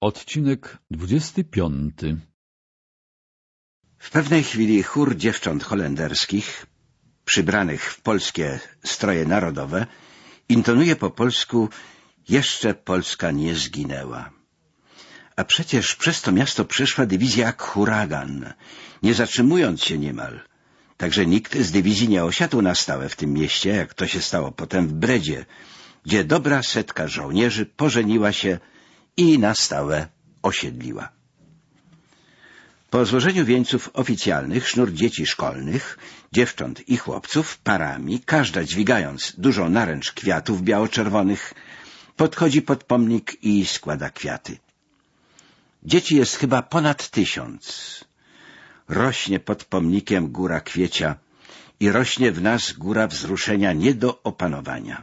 Odcinek 25 W pewnej chwili chór dziewcząt holenderskich, przybranych w polskie stroje narodowe, intonuje po polsku Jeszcze Polska nie zginęła. A przecież przez to miasto przeszła dywizja jak huragan, nie zatrzymując się niemal. Także nikt z dywizji nie osiadł na stałe w tym mieście, jak to się stało potem w Bredzie, gdzie dobra setka żołnierzy pożeniła się i na stałe osiedliła. Po złożeniu wieńców oficjalnych sznur dzieci szkolnych, dziewcząt i chłopców parami, każda dźwigając dużą naręcz kwiatów biało-czerwonych, podchodzi pod pomnik i składa kwiaty. Dzieci jest chyba ponad tysiąc. Rośnie pod pomnikiem góra kwiecia i rośnie w nas góra wzruszenia nie do opanowania.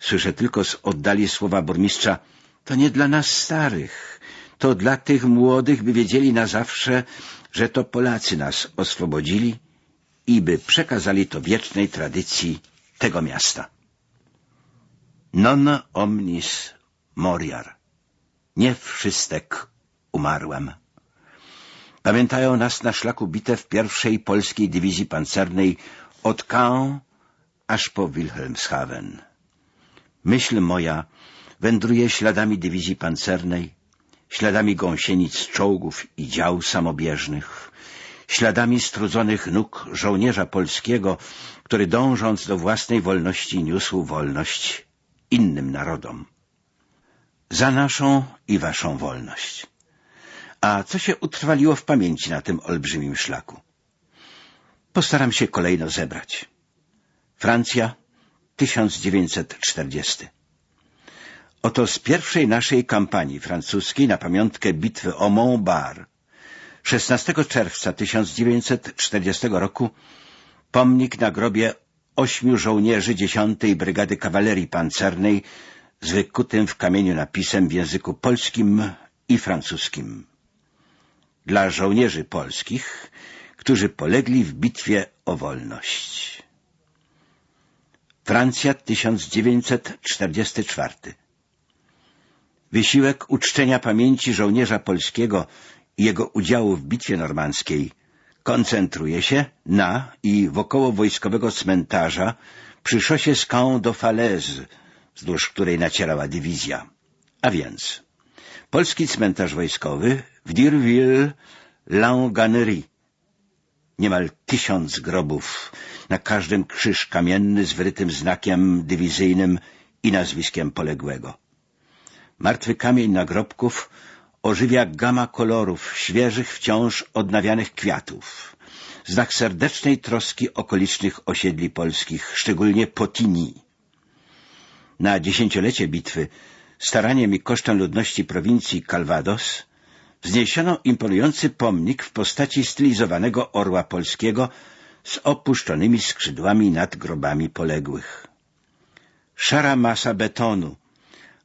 Słyszę tylko z oddali słowa burmistrza to nie dla nas starych, to dla tych młodych, by wiedzieli na zawsze, że to Polacy nas oswobodzili i by przekazali to wiecznej tradycji tego miasta. Non omnis moriar. Nie wszystek umarłem. Pamiętają nas na szlaku bitew pierwszej polskiej dywizji pancernej od Caen aż po Wilhelmshaven. Myśl moja wędruje śladami dywizji pancernej, śladami gąsienic czołgów i dział samobieżnych, śladami strudzonych nóg żołnierza polskiego, który dążąc do własnej wolności niósł wolność innym narodom. Za naszą i waszą wolność. A co się utrwaliło w pamięci na tym olbrzymim szlaku? Postaram się kolejno zebrać. Francja, 1940. Oto z pierwszej naszej kampanii francuskiej na pamiątkę bitwy o Montbar 16 czerwca 1940 roku pomnik na grobie ośmiu żołnierzy 10 Brygady Kawalerii Pancernej z wykutym w kamieniu napisem w języku polskim i francuskim. Dla żołnierzy polskich, którzy polegli w bitwie o wolność. Francja 1944 Wysiłek uczczenia pamięci żołnierza polskiego i jego udziału w bitwie normandzkiej koncentruje się na i wokoło wojskowego cmentarza przy szosie z Caen do Falaise, wzdłuż której nacierała dywizja. A więc polski cmentarz wojskowy w Dirville-Langanerie. Niemal tysiąc grobów, na każdym krzyż kamienny z wyrytym znakiem dywizyjnym i nazwiskiem poległego. Martwy kamień nagrobków ożywia gama kolorów, świeżych, wciąż odnawianych kwiatów. Znak serdecznej troski okolicznych osiedli polskich, szczególnie Potini. Na dziesięciolecie bitwy, staraniem i kosztem ludności prowincji Calvados, wzniesiono imponujący pomnik w postaci stylizowanego orła polskiego z opuszczonymi skrzydłami nad grobami poległych. Szara masa betonu,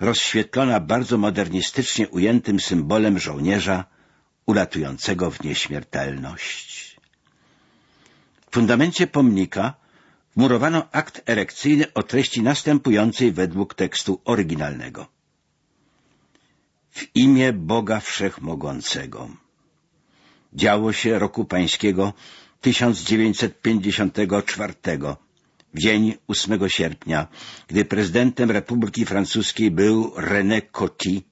rozświetlona bardzo modernistycznie ujętym symbolem żołnierza ulatującego w nieśmiertelność. W fundamencie pomnika wmurowano akt erekcyjny o treści następującej według tekstu oryginalnego. W imię Boga Wszechmogącego. Działo się roku pańskiego 1954 w dzień 8 sierpnia, gdy prezydentem Republiki Francuskiej był René Coty,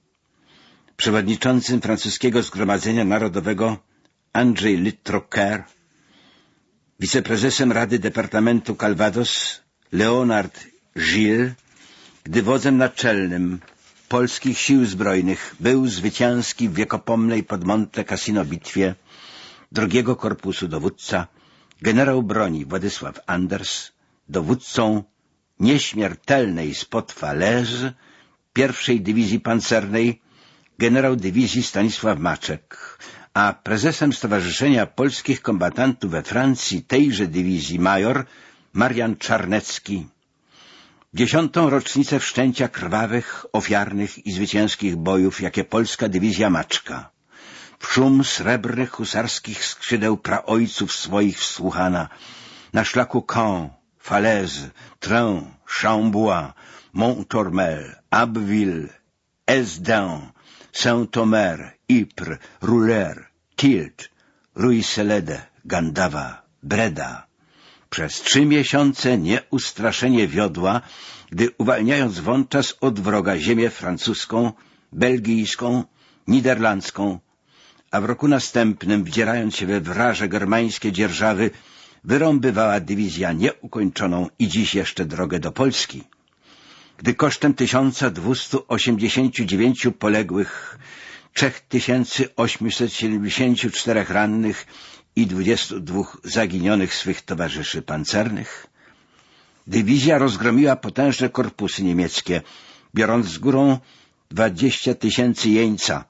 przewodniczącym francuskiego Zgromadzenia Narodowego Andrzej Littrocker, wiceprezesem Rady Departamentu Calvados Leonard Gilles, gdy wodzem naczelnym polskich sił zbrojnych był zwycięski w wiekopomnej pod Monte Cassino bitwie drugiego korpusu dowódca generał broni Władysław Anders, dowódcą nieśmiertelnej spod Falaise pierwszej dywizji pancernej generał dywizji Stanisław Maczek, a prezesem Stowarzyszenia Polskich Kombatantów we Francji tejże dywizji major Marian Czarnecki. Dziesiątą rocznicę wszczęcia krwawych, ofiarnych i zwycięskich bojów, jakie polska dywizja Maczka, w szum srebrnych husarskich skrzydeł praojców swoich wsłuchana, na szlaku Caen, Falaise, Train, Chambois, Montormel, Abbeville, Esdin, Saint-Omer, Ypres, Roulers, Tilt, Ruisselede, Gandawa, Breda. Przez trzy miesiące nieustraszenie wiodła, gdy uwalniając wączas od wroga ziemię francuską, belgijską, niderlandzką, a w roku następnym, wdzierając się we wraże germańskie dzierżawy, wyrąbywała dywizja nieukończoną i dziś jeszcze drogę do Polski. Gdy kosztem 1289 poległych, 3874 rannych i 22 zaginionych swych towarzyszy pancernych, dywizja rozgromiła potężne korpusy niemieckie, biorąc z górą 20 tysięcy jeńca,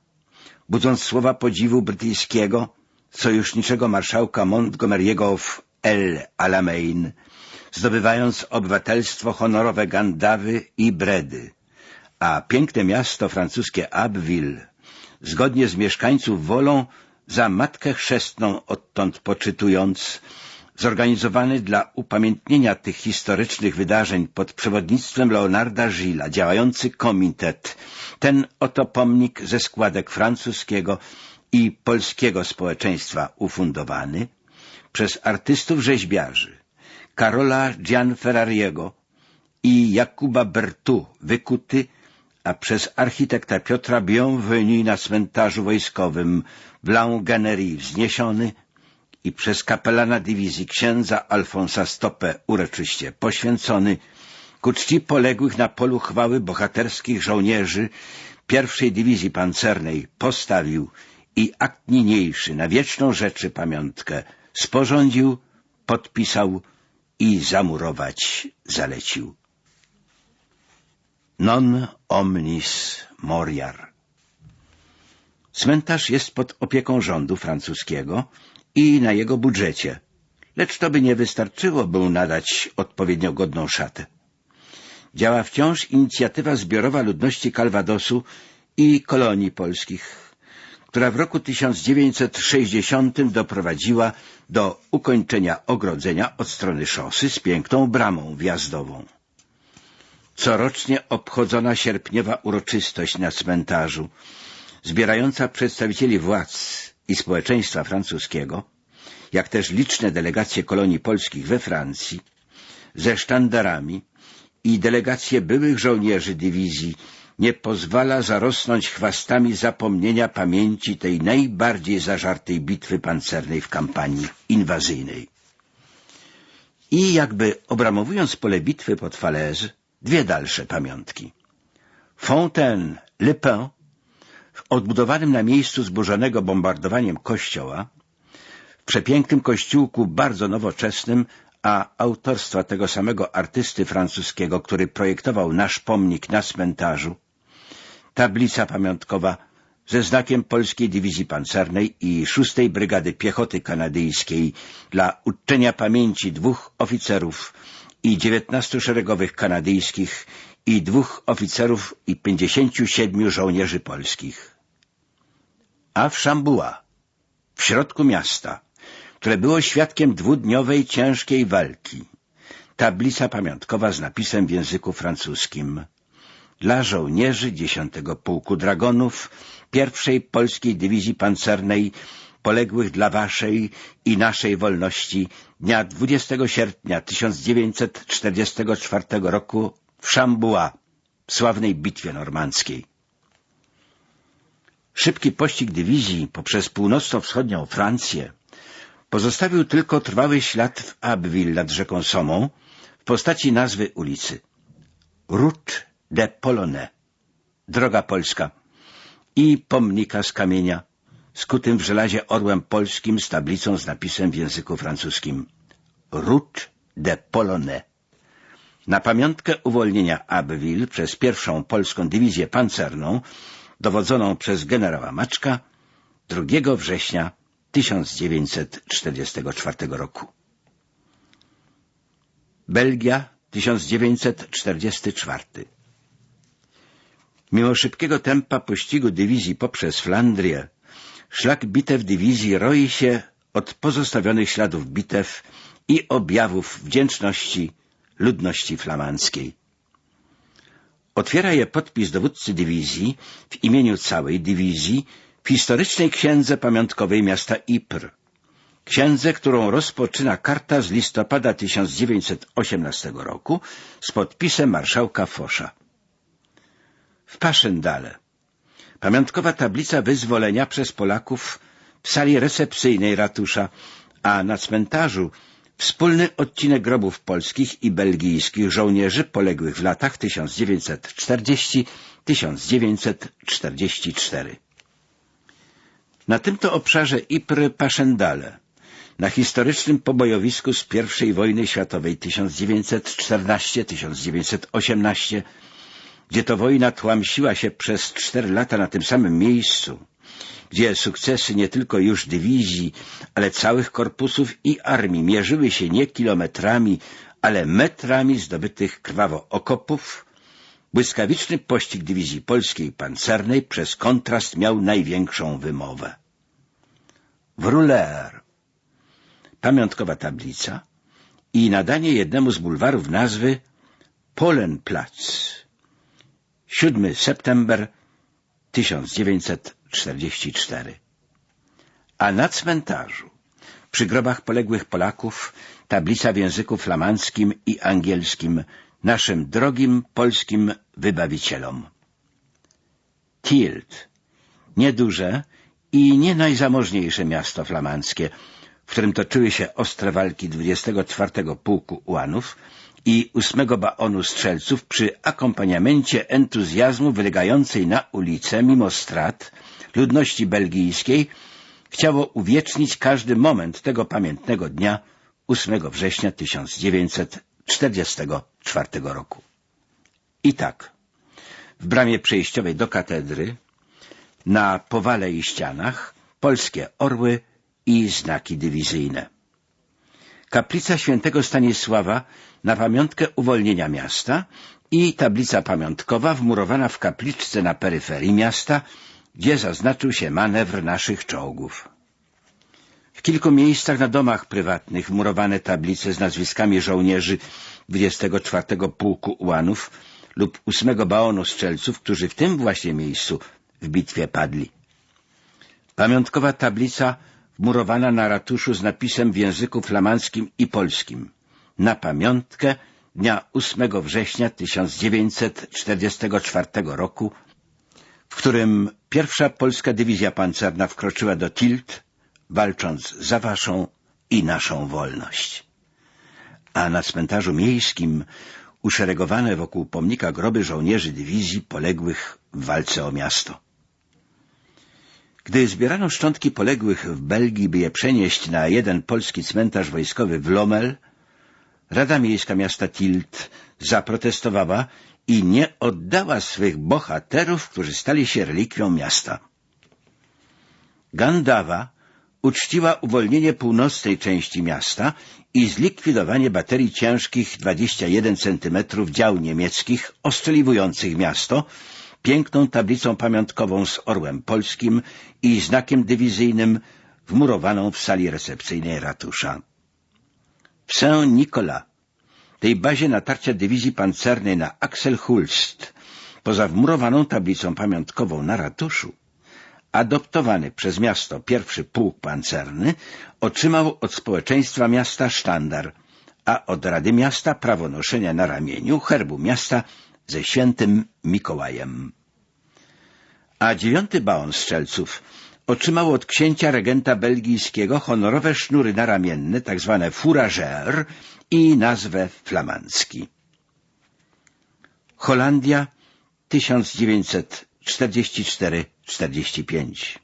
budząc słowa podziwu brytyjskiego, sojuszniczego marszałka Montgomery'ego w El Alamein, zdobywając obywatelstwo honorowe Gandawy i Bredy, a piękne miasto francuskie Abbeville, zgodnie z mieszkańców wolą, za matkę chrzestną odtąd poczytując, zorganizowany dla upamiętnienia tych historycznych wydarzeń pod przewodnictwem Leonarda Gilla działający komitet, ten oto pomnik ze składek francuskiego i polskiego społeczeństwa ufundowany przez artystów rzeźbiarzy Karola Gianferrariego i Jakuba Bertu wykuty, a przez architekta Piotra Bienvenu na cmentarzu wojskowym w Langanerie wzniesiony i przez kapelana dywizji księdza Alfonsa Stopę uroczyście poświęcony. Ku czci poległych na polu chwały bohaterskich żołnierzy pierwszej dywizji pancernej postawił i akt niniejszy na wieczną rzeczy pamiątkę sporządził, podpisał i zamurować zalecił. Non omnis moriar. Cmentarz jest pod opieką rządu francuskiego i na jego budżecie, lecz to by nie wystarczyło, by nadać odpowiednio godną szatę. Działa wciąż inicjatywa zbiorowa ludności Kalwadosu i kolonii polskich, która w roku 1960 doprowadziła do ukończenia ogrodzenia od strony szosy z piękną bramą wjazdową. Corocznie obchodzona sierpniowa uroczystość na cmentarzu, zbierająca przedstawicieli władz i społeczeństwa francuskiego, jak też liczne delegacje kolonii polskich we Francji, ze sztandarami i delegacje byłych żołnierzy dywizji nie pozwala zarosnąć chwastami zapomnienia pamięci tej najbardziej zażartej bitwy pancernej w kampanii inwazyjnej. I jakby obramowując pole bitwy pod Falaise, dwie dalsze pamiątki. Fontaine-le-Pin w odbudowanym na miejscu zburzonego bombardowaniem kościoła, w przepięknym kościółku bardzo nowoczesnym, a autorstwa tego samego artysty francuskiego, który projektował nasz pomnik na cmentarzu, tablica pamiątkowa ze znakiem Polskiej Dywizji Pancernej i szóstej Brygady Piechoty Kanadyjskiej dla uczczenia pamięci dwóch oficerów i dziewiętnastu szeregowych kanadyjskich i dwóch oficerów i pięćdziesięciu siedmiu żołnierzy polskich. A w Szambuła, w środku miasta, które było świadkiem dwudniowej ciężkiej walki, tablica pamiątkowa z napisem w języku francuskim dla żołnierzy 10 Pułku Dragonów pierwszej Polskiej Dywizji Pancernej poległych dla waszej i naszej wolności dnia 20 sierpnia 1944 roku w Szambuła, w sławnej bitwie normandzkiej. Szybki pościg dywizji poprzez północno-wschodnią Francję pozostawił tylko trwały ślad w Abbeville nad rzeką Somą w postaci nazwy ulicy. Route de Polonais, droga polska i pomnika z kamienia, skutym w żelazie orłem polskim z tablicą z napisem w języku francuskim. Route de Polonais. Na pamiątkę uwolnienia Abbeville przez pierwszą polską dywizję pancerną, dowodzoną przez generała Maczka, 2 września 1944 roku. Belgia 1944 Mimo szybkiego tempa pościgu dywizji poprzez Flandrię, szlak bitew dywizji roi się od pozostawionych śladów bitew i objawów wdzięczności ludności flamandzkiej. Otwiera je podpis dowódcy dywizji w imieniu całej dywizji w historycznej księdze pamiątkowej miasta Ypres. Księdze, którą rozpoczyna karta z listopada 1918 roku z podpisem marszałka Fosza. W Paszendale pamiątkowa tablica wyzwolenia przez Polaków w sali recepcyjnej ratusza, a na cmentarzu wspólny odcinek grobów polskich i belgijskich żołnierzy poległych w latach 1940-1944. Na tym to obszarze Ypres Paszendale, na historycznym pobojowisku z I wojny światowej 1914-1918, gdzie to wojna tłamsiła się przez cztery lata na tym samym miejscu, gdzie sukcesy nie tylko już dywizji, ale całych korpusów i armii mierzyły się nie kilometrami, ale metrami zdobytych krwawo okopów, błyskawiczny pościg dywizji polskiej pancernej przez kontrast miał największą wymowę. Wruler, pamiątkowa tablica i nadanie jednemu z bulwarów nazwy Polenplatz. 7 september 1944. A na cmentarzu, przy grobach poległych Polaków, tablica w języku flamandzkim i angielskim naszym drogim polskim wybawicielom. Tielt, nieduże i nie najzamożniejsze miasto flamandzkie, w którym toczyły się ostre walki 24 Pułku Ułanów i 8 Baonu Strzelców przy akompaniamencie entuzjazmu wylegającej na ulicę mimo strat ludności belgijskiej, chciało uwiecznić każdy moment tego pamiętnego dnia 8 września 1944 roku. I tak, w bramie przejściowej do katedry, na powale i ścianach, polskie orły i znaki dywizyjne. Kaplica świętego Stanisława na pamiątkę uwolnienia miasta i tablica pamiątkowa wmurowana w kapliczce na peryferii miasta, gdzie zaznaczył się manewr naszych czołgów. W kilku miejscach na domach prywatnych murowane tablice z nazwiskami żołnierzy 24 Pułku Ułanów lub 8 Baonu Strzelców, którzy w tym właśnie miejscu w bitwie padli. Pamiątkowa tablica wmurowana na ratuszu z napisem w języku flamandzkim i polskim na pamiątkę dnia 8 września 1944 roku, w którym pierwsza polska dywizja pancerna wkroczyła do Tilt, walcząc za waszą i naszą wolność. A na cmentarzu miejskim uszeregowane wokół pomnika groby żołnierzy dywizji poległych w walce o miasto. Gdy zbierano szczątki poległych w Belgii, by je przenieść na jeden polski cmentarz wojskowy w Lommel, Rada Miejska miasta Tilt zaprotestowała i nie oddała swych bohaterów, którzy stali się relikwią miasta. Gandawa uczciła uwolnienie północnej części miasta i zlikwidowanie baterii ciężkich 21 cm dział niemieckich ostrzeliwujących miasto, piękną tablicą pamiątkową z orłem polskim i znakiem dywizyjnym wmurowaną w sali recepcyjnej ratusza. W Saint-Nicolas, tej bazie natarcia dywizji pancernej na Axel-Hulst, poza wmurowaną tablicą pamiątkową na ratuszu, adoptowany przez miasto pierwszy pułk pancerny otrzymał od społeczeństwa miasta sztandar, a od Rady Miasta prawo noszenia na ramieniu herbu miasta ze świętym Mikołajem. A dziewiąty baon strzelców otrzymał od księcia regenta belgijskiego honorowe sznury naramienne, tak zwane fouragère i nazwę flamandzki. Holandia 1944-45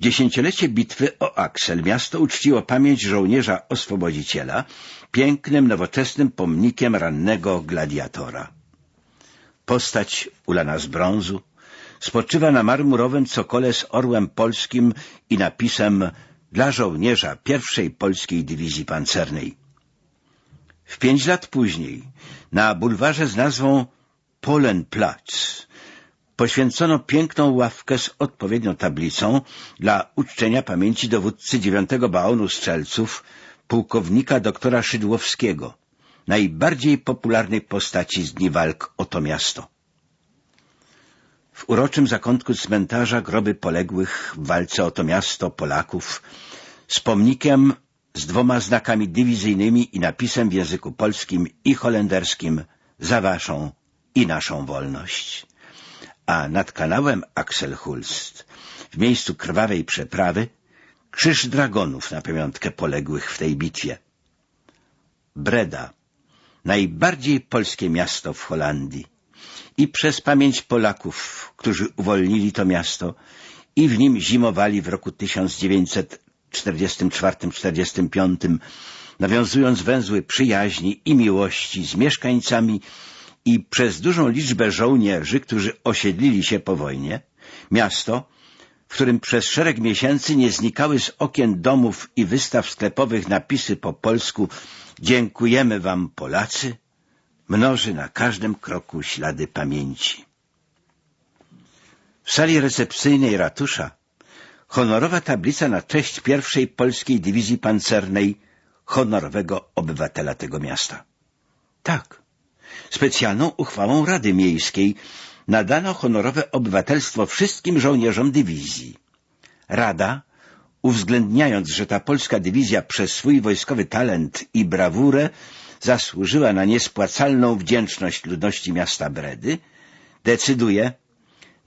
Dziesięciolecie bitwy o Aksel miasto uczciło pamięć żołnierza oswobodziciela pięknym, nowoczesnym pomnikiem rannego gladiatora. Postać ulana z brązu spoczywa na marmurowym cokole z orłem polskim i napisem dla żołnierza pierwszej polskiej dywizji pancernej. W pięć lat później na bulwarze z nazwą Polenplatz poświęcono piękną ławkę z odpowiednią tablicą dla uczczenia pamięci dowódcy dziewiątego baonu strzelców, pułkownika doktora Szydłowskiego, najbardziej popularnej postaci z dni walk o to miasto. W uroczym zakątku cmentarza groby poległych w walce o to miasto Polaków z pomnikiem z dwoma znakami dywizyjnymi i napisem w języku polskim i holenderskim za waszą i naszą wolność. A nad kanałem Axelhulst, w miejscu krwawej przeprawy, krzyż dragonów na pamiątkę poległych w tej bitwie. Breda, najbardziej polskie miasto w Holandii i przez pamięć Polaków, którzy uwolnili to miasto i w nim zimowali w roku 1944-45, nawiązując węzły przyjaźni i miłości z mieszkańcami i przez dużą liczbę żołnierzy, którzy osiedlili się po wojnie, miasto, w którym przez szereg miesięcy nie znikały z okien domów i wystaw sklepowych napisy po polsku Dziękujemy wam Polacy, mnoży na każdym kroku ślady pamięci. W sali recepcyjnej ratusza honorowa tablica na cześć pierwszej polskiej dywizji pancernej honorowego obywatela tego miasta. Tak, specjalną uchwałą Rady Miejskiej nadano honorowe obywatelstwo wszystkim żołnierzom dywizji. Rada, uwzględniając, że ta polska dywizja przez swój wojskowy talent i brawurę zasłużyła na niespłacalną wdzięczność ludności miasta Bredy, decyduje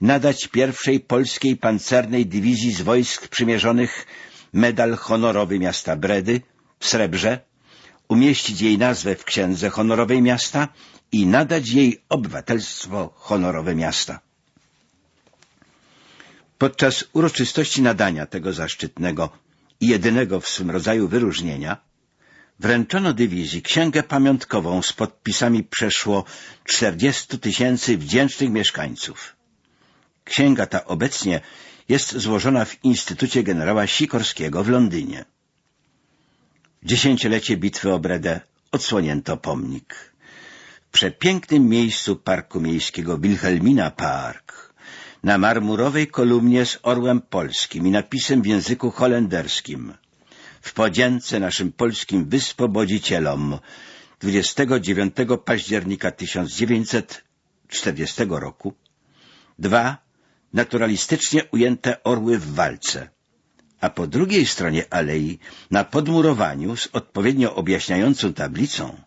nadać pierwszej polskiej pancernej dywizji z wojsk przymierzonych medal honorowy miasta Bredy w srebrze, umieścić jej nazwę w księdze honorowej miasta i nadać jej obywatelstwo honorowe miasta. Podczas uroczystości nadania tego zaszczytnego i jedynego w swym rodzaju wyróżnienia wręczono dywizji księgę pamiątkową z podpisami przeszło 40 tysięcy wdzięcznych mieszkańców. Księga ta obecnie jest złożona w Instytucie Generała Sikorskiego w Londynie. Dziesięciolecie bitwy o Bredę odsłonięto pomnik. Przepięknym miejscu Parku Miejskiego Wilhelmina Park. Na marmurowej kolumnie z orłem polskim i napisem w języku holenderskim. W podzięce naszym polskim wyswobodzicielom 29 października 1940 roku. Dwa naturalistycznie ujęte orły w walce, a po drugiej stronie alei na podmurowaniu z odpowiednio objaśniającą tablicą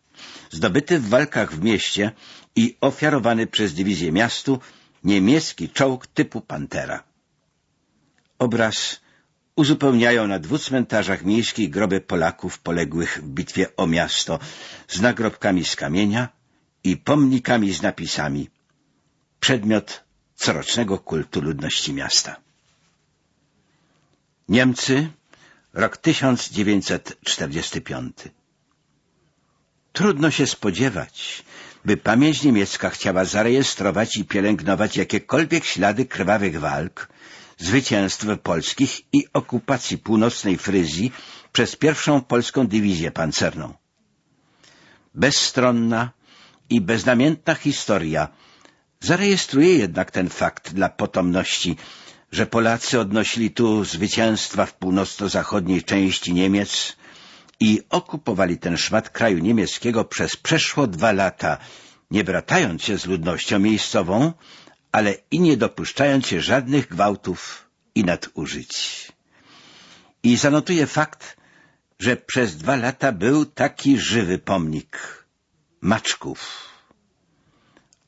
zdobyty w walkach w mieście i ofiarowany przez dywizję miastu niemiecki czołg typu Pantera. Obraz uzupełniają na dwóch cmentarzach miejskich groby Polaków poległych w bitwie o miasto z nagrobkami z kamienia i pomnikami z napisami przedmiot corocznego kultu ludności miasta. Niemcy, rok 1945. Trudno się spodziewać, by pamięć niemiecka chciała zarejestrować i pielęgnować jakiekolwiek ślady krwawych walk, zwycięstw polskich i okupacji północnej Fryzji przez pierwszą polską dywizję pancerną. Bezstronna i beznamiętna historia zarejestruje jednak ten fakt dla potomności, że Polacy odnosili tu zwycięstwa w północno-zachodniej części Niemiec i okupowali ten szmat kraju niemieckiego przez przeszło dwa lata, nie bratając się z ludnością miejscową, ale i nie dopuszczając się żadnych gwałtów i nadużyć. I zanotuje fakt, że przez dwa lata był taki żywy pomnik maczków.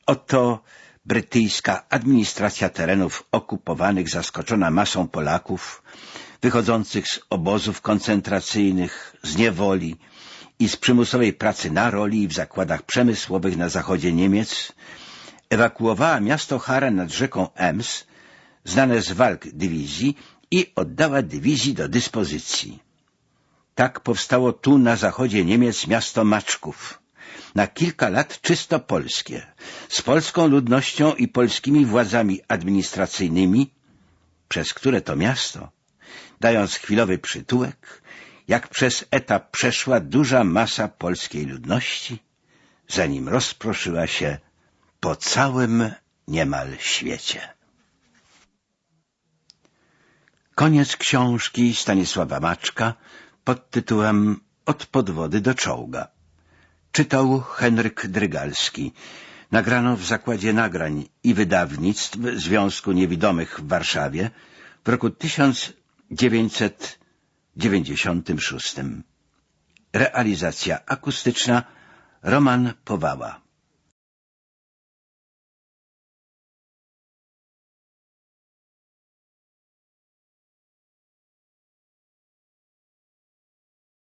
Oto brytyjska administracja terenów okupowanych zaskoczona masą Polaków, wychodzących z obozów koncentracyjnych, z niewoli i z przymusowej pracy na roli w zakładach przemysłowych na zachodzie Niemiec, ewakuowała miasto Haren nad rzeką Ems, znane z walk dywizji, i oddała dywizji do dyspozycji. Tak powstało tu na zachodzie Niemiec miasto Maczków, na kilka lat czysto polskie, z polską ludnością i polskimi władzami administracyjnymi, przez które to miasto, dając chwilowy przytułek, jak przez etap przeszła duża masa polskiej ludności, zanim rozproszyła się po całym niemal świecie. Koniec książki Stanisława Maczka pod tytułem Od podwody do czołga. Czytał Henryk Drygalski. Nagrano w Zakładzie Nagrań i Wydawnictw Związku Niewidomych w Warszawie w roku 1996. Realizacja akustyczna Roman Powała